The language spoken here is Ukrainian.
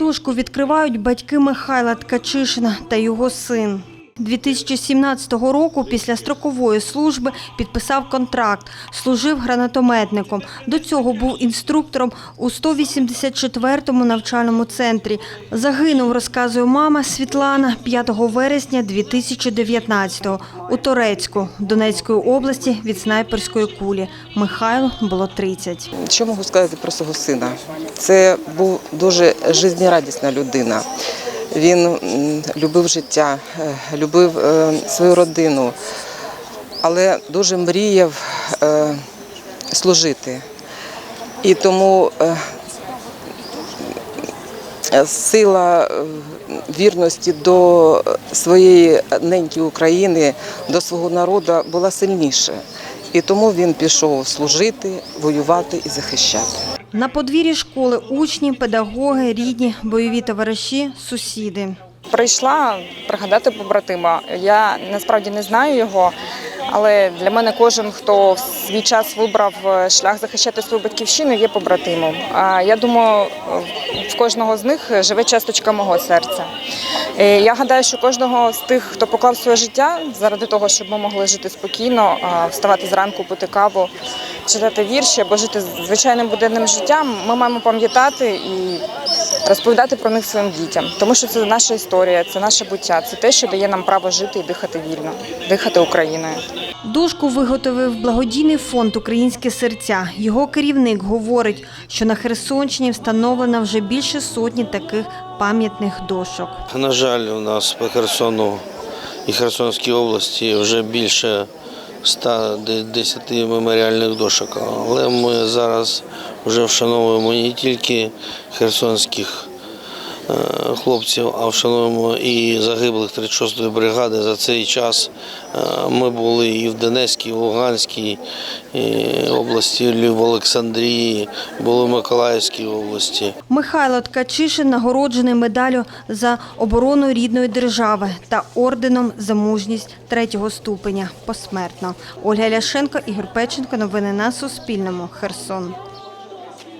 Дошку відкривають батьки Михайла Ткачишина та його син. 2017 року після строкової служби підписав контракт, служив гранатометником. До цього був інструктором у 184-му навчальному центрі. Загинув, розказує мама Світлана, 5 вересня 2019-го у Торецьку Донецької області від снайперської кулі. Михайлу було 30. Що можу сказати про свого сина? Це був дуже жизнерадісна людина. Він любив життя, е, любив е, свою родину, але дуже мріяв е, служити. І тому сила вірності до своєї неньки України, до свого народу була сильніша. І тому він пішов служити, воювати і захищати. На подвір'ї школи учні, педагоги, рідні, бойові товариші, сусіди. Прийшла пригадати побратима. Я насправді не знаю його, але для мене кожен, хто в свій час вибрав е, шлях захищати свою батьківщину, є побратимом. Я думаю, в кожного з них живе часточка мого серця. Е, Я гадаю, що кожного з тих, хто поклав своє життя заради того, щоб ми могли жити спокійно, вставати зранку, пити каву, читати вірші або жити звичайним буденним життям, ми маємо пам'ятати і розповідати про них своїм дітям, тому що це наша історія, це наше буття, це те, що дає нам право жити і дихати вільно, дихати Україною. Дошку виготовив благодійний фонд Українське серця. Його керівник говорить, що на Херсонщині встановлено вже більше сотні таких пам'ятних дошок. На жаль, у нас по Херсону і Херсонській області вже більше 110 меморіальних дошок. Але ми зараз вже вшановуємо не тільки херсонських хлопців, а вшановуємо і загиблих 36-ї бригади. За цей час е, ми були і в Донецькій, і в Луганській е, області, і в Олександрії, були в Миколаївській області. Михайло Ткачишин нагороджений медаллю за оборону рідної держави та орденом за мужність третього ступеня посмертно. Ольга Ляшенко, Ігор Печенко. Новини на Суспільному. Херсон.